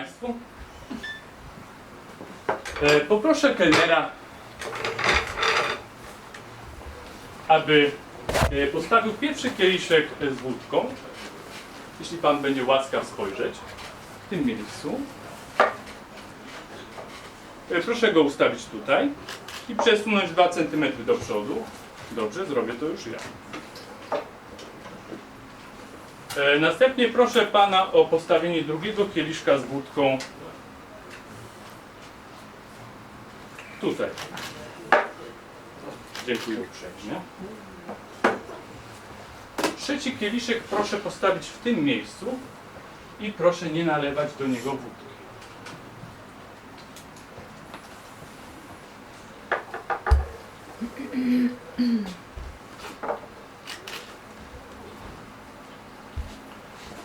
Państwu. E, Poproszę kelnera, aby e, postawił pierwszy kieliszek z wódką. Jeśli Pan będzie łaskaw spojrzeć w tym miejscu. E, Proszę go ustawić tutaj i przesunąć 2 cm do przodu. Dobrze, zrobię to już ja. E, Następnie proszę Pana o postawienie drugiego kieliszka z wódką tutaj. Dziękuję uprzejmie. Trzeci kieliszek proszę postawić w tym miejscu i proszę nie nalewać do niego wódki.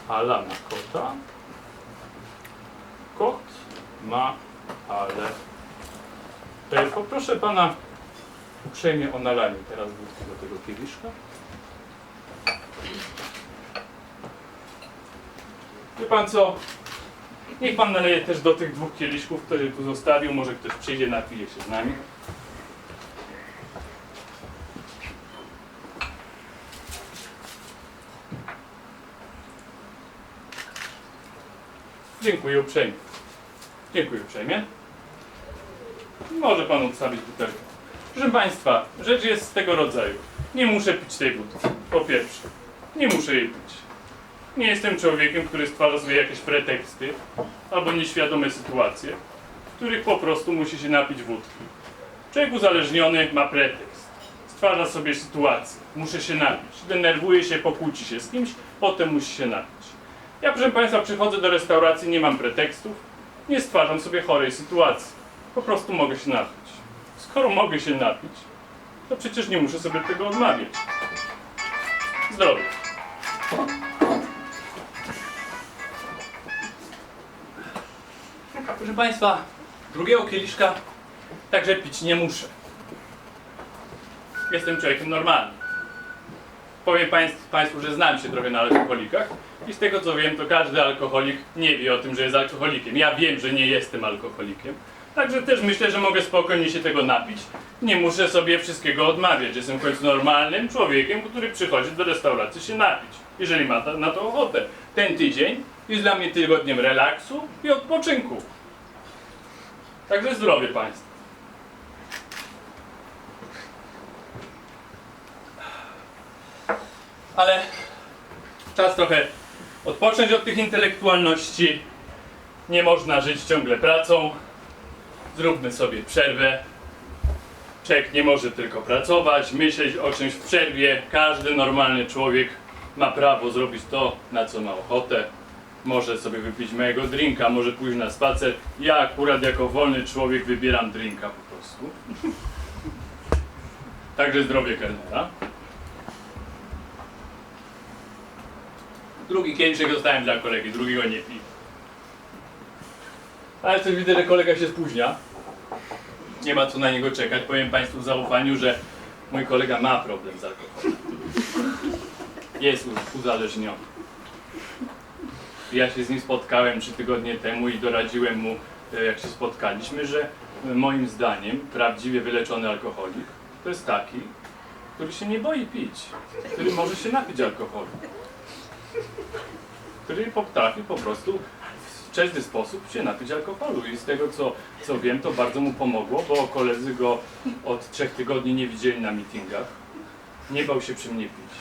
Ala ma kota. Kot ma ale. E, Poproszę pana uprzejmie o nalanie teraz wódki do tego kieliszka. Wie pan co? Niech pan naleje też do tych dwóch kieliszków, które tu zostawił. Może ktoś przyjdzie, napije się z nami. Dziękuję uprzejmie. Dziękuję uprzejmie. Może pan odstawić butelkę. Proszę Państwa, rzecz jest z tego rodzaju. Nie muszę pić tej wódki. Po pierwsze, nie muszę jej pić. Nie jestem człowiekiem, który stwarza sobie jakieś preteksty albo nieświadome sytuacje, w których po prostu musi się napić wódki. Człowiek uzależniony ma pretekst. Stwarza sobie sytuację. Muszę się napić. Denerwuje się, pokłóci się z kimś, potem musi się napić. Ja, proszę Państwa, przychodzę do restauracji, nie mam pretekstów, nie stwarzam sobie chorej sytuacji. Po prostu mogę się napić. Skoro mogę się napić, to przecież nie muszę sobie tego odmawiać. Zdrowie. Proszę Państwa, drugiego kieliszka także pić nie muszę. Jestem człowiekiem normalnym. Powiem państw, Państwu, że znam się trochę na alkoholikach i z tego co wiem, to każdy alkoholik nie wie o tym, że jest alkoholikiem. Ja wiem, że nie jestem alkoholikiem. Także też myślę, że mogę spokojnie się tego napić. Nie muszę sobie wszystkiego odmawiać. Jestem w końcu normalnym człowiekiem, który przychodzi do restauracji się napić. Jeżeli ma na to ochotę. Ten tydzień jest dla mnie tygodniem relaksu i odpoczynku. Także zdrowie Państwu. Ale czas trochę odpocząć od tych intelektualności. Nie można żyć ciągle pracą. Zróbmy sobie przerwę. Człowiek nie może tylko pracować, myśleć o czymś w przerwie. Każdy normalny człowiek ma prawo zrobić to, na co ma ochotę. Może sobie wypić mojego drinka, może pójść na spacer. Ja akurat jako wolny człowiek wybieram drinka po prostu. Także zdrowie kelnera. Drugi kieliszek zostałem dla kolegi, drugiego nie pił. Ale też widzę, że kolega się spóźnia. Nie ma co na niego czekać. Powiem Państwu w zaufaniu, że mój kolega ma problem z alkoholem. Jest uzależniony. Ja się z nim spotkałem trzy tygodnie temu i doradziłem mu, e, jak się spotkaliśmy, że e, moim zdaniem prawdziwie wyleczony alkoholik to jest taki, który się nie boi pić, który może się napić alkoholu który potrafi po prostu w wczesny sposób się napić alkoholu. I z tego co, co wiem, to bardzo mu pomogło, bo koledzy go od trzech tygodni nie widzieli na meetingach. Nie bał się przy mnie pić.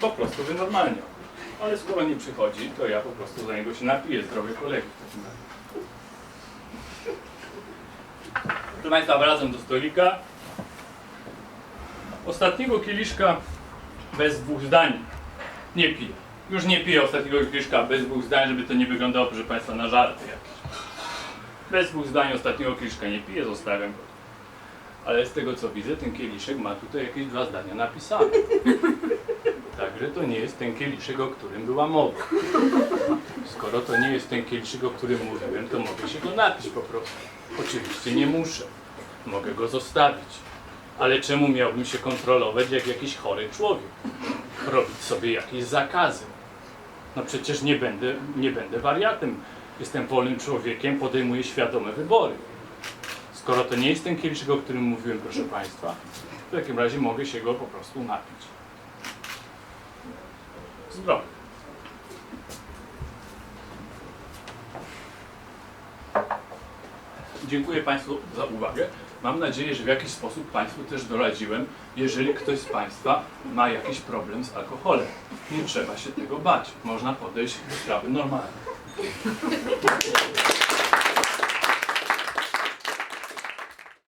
Po prostu wynormalniał. Ale skoro nie przychodzi, to ja po prostu za niego się napiję, zdrowie kolegi w takim razie. Proszę Państwa, wracam do stolika. Ostatniego kieliszka bez dwóch zdań nie piję. Już nie piję ostatniego kieliszka bez dwóch zdań, żeby to nie wyglądało, proszę Państwa, na żarty jakieś. Bez dwóch zdań ostatniego kieliszka nie piję, zostawiam go. Ale z tego co widzę, ten kieliszek ma tutaj jakieś dwa zdania napisane. Także to nie jest ten kieliszek, o którym była mowa. Skoro to nie jest ten kieliszek, o którym mówiłem, to mogę się go napić po prostu. Oczywiście nie muszę. Mogę go zostawić. Ale czemu miałbym się kontrolować jak jakiś chory człowiek? Robić sobie jakieś zakazy. No przecież nie będę, nie będę wariatem. Jestem wolnym człowiekiem, podejmuję świadome wybory. Skoro to nie jest ten kieliszek, o którym mówiłem, proszę Państwa, w takim razie mogę się go po prostu napić. Zdrowie. Dziękuję Państwu za uwagę. Mam nadzieję, że w jakiś sposób Państwu też doradziłem, jeżeli ktoś z Państwa ma jakiś problem z alkoholem. Nie trzeba się tego bać. Można podejść do sprawy normalnie.